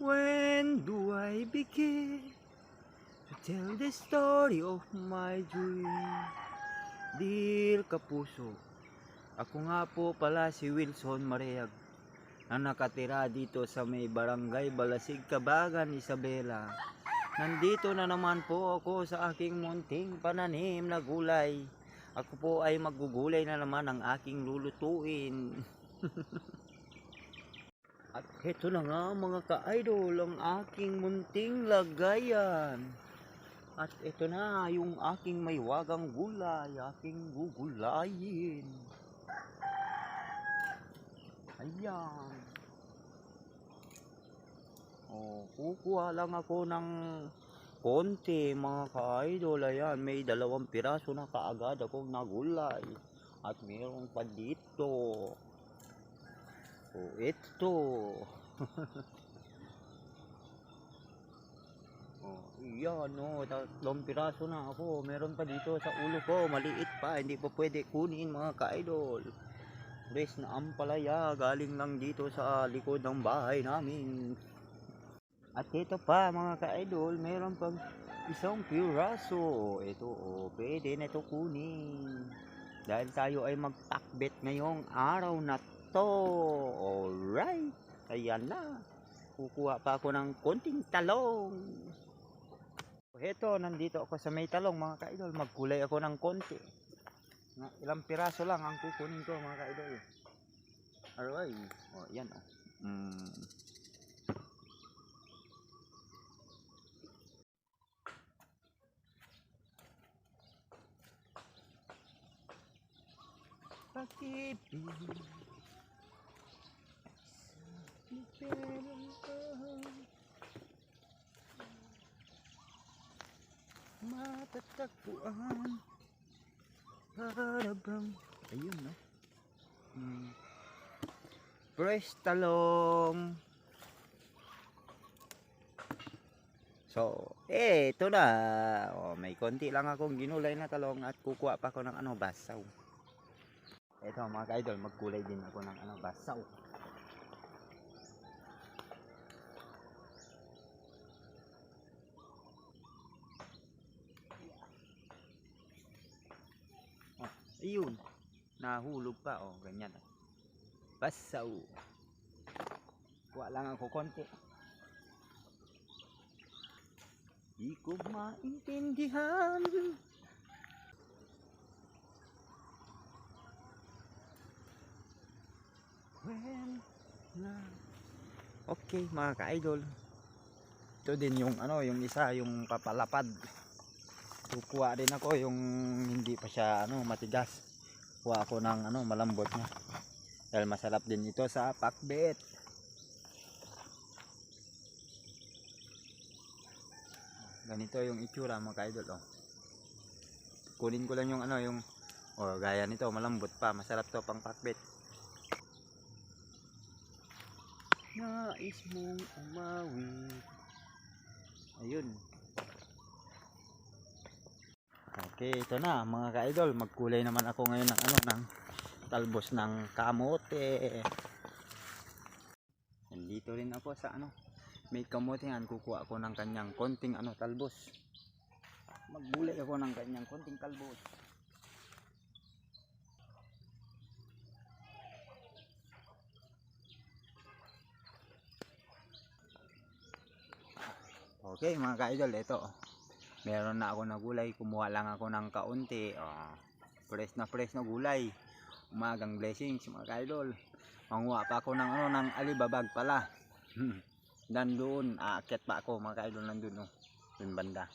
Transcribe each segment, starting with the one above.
When do I begin to tell the story of my dream? Dear Kapuso, ako nga po pala si Wilson Mariag na nakatira dito sa may barangay Balasig, Kabagan, Isabela. Nandito na naman po ako sa aking munting pananim na gulay. Ako po ay magugulay na naman ang aking lulutuin. At heto na nga mga ka-idol ang aking munting lagayan. At ito na yung aking maywagang gulay, aking gugulayin. Ayan. Oh, kukuha lang ako ng konti mga ka-idol. Ayan, may dalawang piraso na kaagad akong nagulay. At mayroon pa dito. Oh, ito. oh, iyan, no. Tatlong piraso na ako. Meron pa dito sa ulo ko. Maliit pa. Hindi pa pwede kunin mga ka-idol. Res na ampalaya. Galing lang dito sa likod ng bahay namin. At ito pa mga ka-idol. Meron pang isang piraso. Ito, oh. Pwede na ito kunin. Dahil tayo ay magtakbet ngayong araw na to. Alright. Ayan na. Kukuha pa ako ng konting talong. Heto, nandito ako sa may talong mga ka-idol. Magkulay ako ng konti. Ilang piraso lang ang kukunin ko mga ka-idol. Alright. O, yan o. Mm. Pag-ibig matatagpuan. Para bang ayun no? Hmm. talong so eh ito na. Oh, may konti lang akong ginulay na talong at kukuha pa ako ng ano basaw. Ito mga ka-idol magkulay din ako ng ano basaw Ayun. Nahulog pa. Oh, ganyan. Oh. Basaw. Kuha lang ako konti. Di ko maintindihan. When Okay, mga ka-idol. Ito din yung ano, yung isa, yung papalapad kukuha din ako yung hindi pa siya ano matigas. Kuha ako ng ano malambot na. Dahil masarap din ito sa pakbet. Ganito yung itsura mga kaidol oh. kunin ko lang yung ano yung oh, gaya nito malambot pa. Masarap to pang pakbet. Nais mong umawit ayun Okay, ito na mga ka-idol. Magkulay naman ako ngayon ng ano ng talbos ng kamote. Nandito rin ako sa ano. May kamote yan. Kukuha ako ng kanyang konting ano talbos. Maggulay ako ng kanyang konting talbos. Okay mga ka-idol, ito meron na ako na gulay kumuha lang ako ng kaunti. Oh, fresh na fresh na gulay. Umagang blessings mga kaidol. Manguha pa ako ng ano ng alibabag pala. Nandun aakyat pa ako mga kaidol nandun oh, dun banda.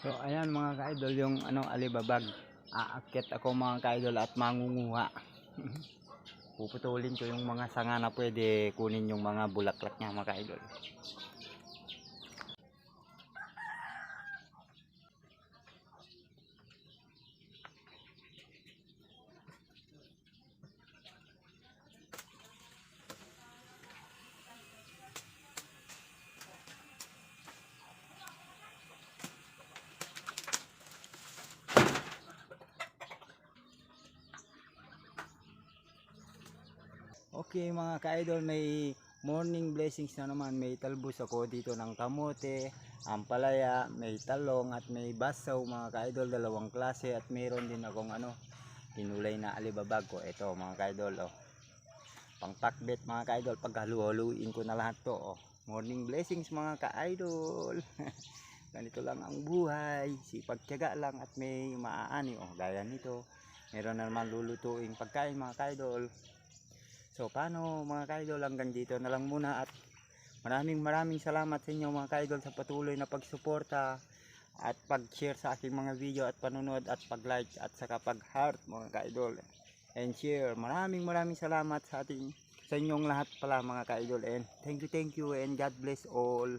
So ayan mga kaidol yung ano alibabag. Aakyat ako mga kaidol at mangunguha. Puputulin ko yung mga sanga na pwede kunin yung mga bulaklak niya mga kaidol Okay mga ka-idol, may morning blessings na naman. May talbos ako dito ng kamote, ampalaya, may talong at may basaw mga ka-idol, dalawang klase at mayroon din akong ano, tinulay na alibabag ko. Ito mga ka-idol, oh. Pang pakbet mga ka-idol, paghalu-haluin ko na lahat to, oh. Morning blessings mga ka-idol. Ganito lang ang buhay, sipagtyaga lang at may maaani, oh, gaya nito. Meron na naman lulutuing pagkain mga ka-idol. So paano mga ka-idol hanggang dito na lang muna at maraming maraming salamat sa inyo mga ka-idol sa patuloy na pagsuporta at pag-share sa aking mga video at panunod at pag-like at saka pag-heart mga ka-idol and share. Maraming maraming salamat sa ating sa inyong lahat pala mga ka-idol and thank you thank you and God bless all.